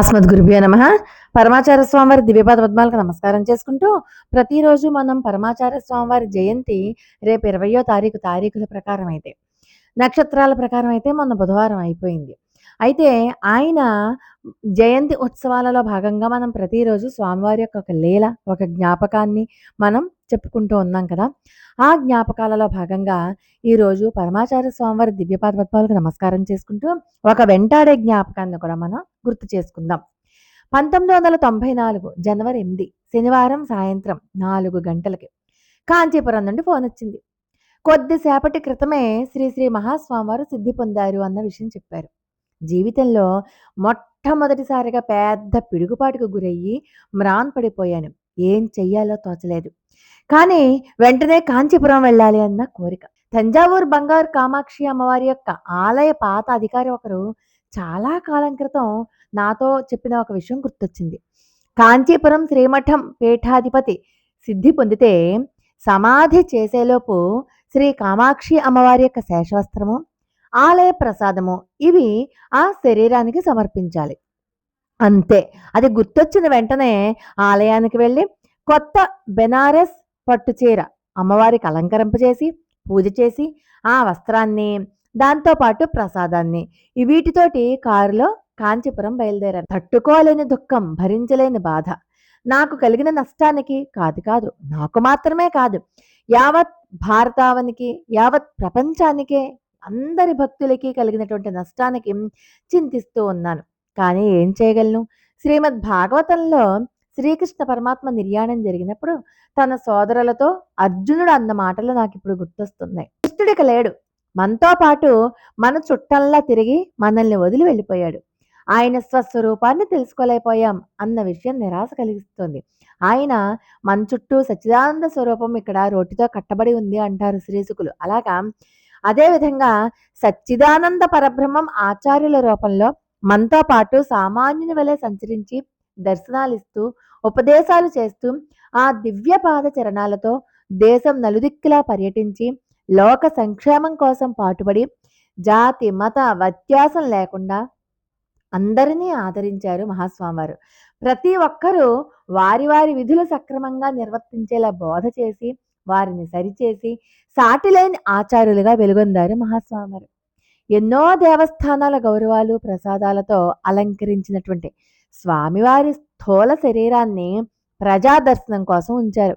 అస్మద్ గురుభ్యో నమ. పరమాచార్య స్వామివారి దివ్యపాద పద్మాలకు నమస్కారం చేసుకుంటూ ప్రతిరోజు మనం పరమాచార్య స్వామివారి జయంతి రేపు ఇరవయో తారీఖు తారీఖుల ప్రకారం అయితే నక్షత్రాల ప్రకారం అయితే మొన్న బుధవారం అయిపోయింది. అయితే ఆయన జయంతి ఉత్సవాలలో భాగంగా మనం ప్రతిరోజు స్వామివారి యొక్క ఒక లీల ఒక జ్ఞాపకాన్ని మనం చెప్పుకుంటూ ఉన్నాం కదా. ఆ జ్ఞాపకాలలో భాగంగా ఈరోజు పరమాచార్య స్వామివారి దివ్యపాద పద్మాలకు నమస్కారం చేసుకుంటూ ఒక వెంటాడే జ్ఞాపకాన్ని కూడా మనం గుర్తు చేసుకుందాం. పంతొమ్మిది వందల తొంభై నాలుగు జనవరి ఎనిమిది శనివారం సాయంత్రం నాలుగు గంటలకి కాంచీపురం నుండి ఫోన్ వచ్చింది. కొద్దిసేపటి క్రితమే శ్రీ శ్రీ మహాస్వామివారు సిద్ధి పొందారు అన్న విషయం చెప్పారు. జీవితంలో మొట్టమొదటిసారిగా పెద్ద పిడుగుపాటుకు గురయ్యి మ్రాన్ పడిపోయాను. ఏం చెయ్యాలో తోచలేదు. కానీ వెంటనే కాంచీపురం వెళ్ళాలి అన్న కోరిక. తంజావూరు బంగారు కామాక్షి అమ్మవారి యొక్క ఆలయ పాత అధికారి ఒకరు చాలా కాలం క్రితం నాతో చెప్పిన ఒక విషయం గుర్తొచ్చింది. కాంచీపురం శ్రీమఠం పీఠాధిపతి సిద్ధి పొందితే సమాధి చేసేలోపు శ్రీ కామాక్షి అమ్మవారి యొక్క శేషవస్త్రము ఆలయ ప్రసాదము ఇవి ఆ శరీరానికి సమర్పించాలి. అంతే. అది గుర్తొచ్చిన వెంటనే ఆలయానికి వెళ్ళి కొత్త బెనారస్ పట్టుచీర అమ్మవారికి అలంకరింపజేసి పూజ చేసి ఆ వస్త్రాన్ని దాంతోపాటు ప్రసాదాన్ని. వీటితోటి కారులో కాంచీపురం బయలుదేరారు తట్టుకోలేని దుఃఖం భరించలేని బాధ. నాకు కలిగిన నష్టానికి కాదు కాదు నాకు మాత్రమే కాదు. యావత్ భారతావనికి యావత్ ప్రపంచానికే అందరి భక్తులకి కలిగినటువంటి నష్టానికి చింతిస్తూ ఉన్నాను. కానీ ఏం చేయగలను? శ్రీమద్ భాగవతంలో శ్రీకృష్ణ పరమాత్మ నిర్యాణం జరిగినప్పుడు తన సోదరులతో అర్జునుడు అన్న మాటలు నాకు ఇప్పుడు గుర్తొస్తున్నాయి. కృష్ణుడికి లేడు. మనతో పాటు మన చుట్టల్లా తిరిగి మనల్ని వదిలి వెళ్ళిపోయాడు. ఆయన స్వస్వరూపాన్ని తెలుసుకోలేకపోయాం అన్న విషయం నిరాశ కలిగిస్తుంది. ఆయన మన చుట్టూ సచ్చిదానంద స్వరూపం ఇక్కడ రోటితో కట్టబడి ఉంది అంటారు శ్రీసుకులు అలాగా? అదేవిధంగా సచ్చిదానంద పరబ్రహ్మం ఆచార్యుల రూపంలో మనతో పాటు సామాన్యుని వలె సంచరించి దర్శనాలిస్తూ ఉపదేశాలు చేస్తూ ఆ దివ్య పాద చరణాలతో దేశం నలుదిక్కులా పర్యటించి లోక సంక్షేమం కోసం పాటుపడి జాతి మత వ్యత్యాసం లేకుండా అందరినీ ఆదరించారు మహాస్వామివారు. ప్రతి ఒక్కరూ వారి వారి విధులు సక్రమంగా నిర్వర్తించేలా బోధ చేసి వారిని సరిచేసి సాటిలేని ఆచార్యులుగా వెలుగొందారు మహాస్వామివారు. ఎన్నో దేవస్థానాల గౌరవాలు ప్రసాదాలతో అలంకరించినటువంటి స్వామివారి స్థూల శరీరాన్ని ప్రజాదర్శనం కోసం ఉంచారు.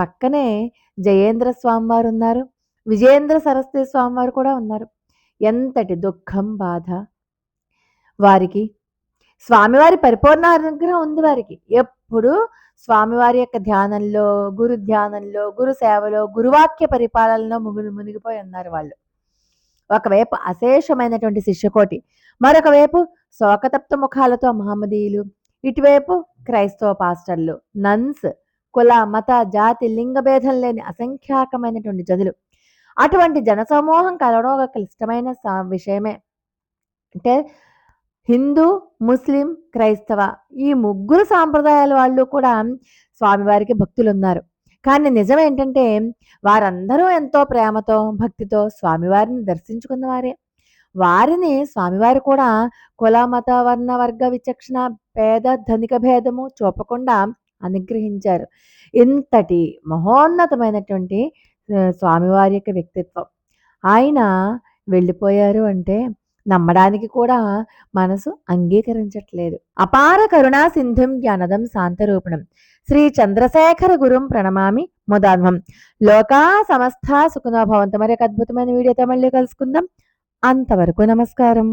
పక్కనే జయేంద్ర స్వామివారు ఉన్నారు. విజయేంద్ర సరస్వతి స్వామివారు కూడా ఉన్నారు. ఎంతటి దుఃఖం బాధ. వారికి స్వామివారి పరిపూర్ణ అనుగ్రహం ఉంది వారికి. ఎప్పుడు స్వామివారి యొక్క ధ్యానంలో గురు ధ్యానంలో గురు సేవలో గురువాక్య పరిపాలనలో ముగి మునిగిపోయి ఉన్నారు వాళ్ళు. ఒకవైపు అశేషమైనటువంటి శిష్యకోటి మరొకవైపు శోకతప్త ముఖాలతో మహమ్మదీయులు. ఇటువైపు క్రైస్తవ పాస్టర్లు నన్స్ కుల మత జాతి లింగ భేదం లేని అసంఖ్యాకమైనటువంటి జనులు అటువంటి జనసమూహం కలవడం ఒక క్లిష్టమైన విషయమే. అంటే హిందూ ముస్లిం క్రైస్తవ ఈ ముగ్గురు సాంప్రదాయాల వాళ్ళు కూడా స్వామివారికి భక్తులు ఉన్నారు కానీ నిజం ఏంటంటే వారందరూ ఎంతో ప్రేమతో భక్తితో స్వామివారిని దర్శించుకున్న వారే వారిని స్వామివారు కూడా కుల మత వర్ణ వర్గ విచక్షణ పేద ధనిక భేదము చూపకుండా అనుగ్రహించారు. ఇంతటి మహోన్నతమైనటువంటి స్వామివారి యొక్క వ్యక్తిత్వం. ఆయన వెళ్ళిపోయారు అంటే నమ్మడానికి కూడా మనసు అంగీకరించట్లేదు. అపార కరుణా సింధుం జ్ఞానదం శాంతరూపణం. శ్రీ చంద్రశేఖర గురుం ప్రణమామి ముదాన్వం లోకా సమస్త సుఖనోభవంతం మరి ఒక అద్భుతమైన వీడియోతో మళ్ళీ కలుసుకుందాం. అంతవరకు నమస్కారం.